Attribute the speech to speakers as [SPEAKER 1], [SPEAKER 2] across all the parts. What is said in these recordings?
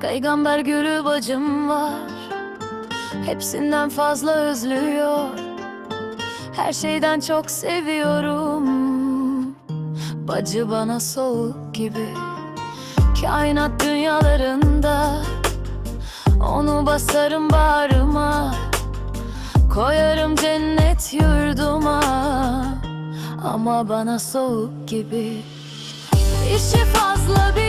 [SPEAKER 1] Peygamber gülü bacım var. Hepsinden fazla özlüyor. Her şeyden çok seviyorum. Bacı bana soğuk gibi. Kainat dünyalarında Onu basarım bağrıma. Koyarım cennet yurduma. Ama bana soğuk gibi. İşi fazla biliyorum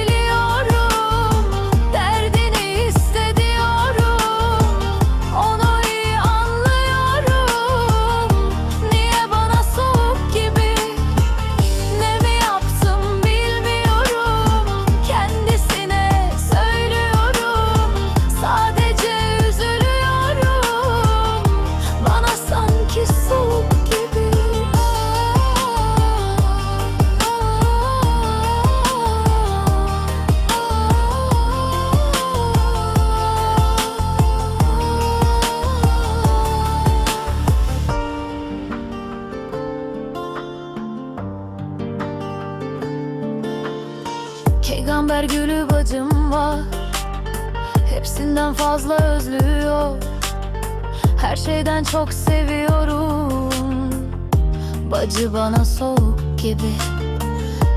[SPEAKER 1] Peygamber gülü bacım var. Hepsinden fazla özlüyor. Her şeyden çok seviyorum. Bacı bana soğuk gibi.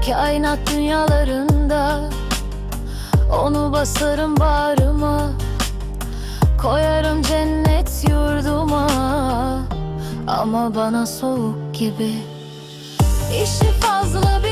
[SPEAKER 1] Kainat dünyalarında Onu basarım bağrıma. Koyarım cennet yurduma. Ama bana soğuk gibi. İşi fazla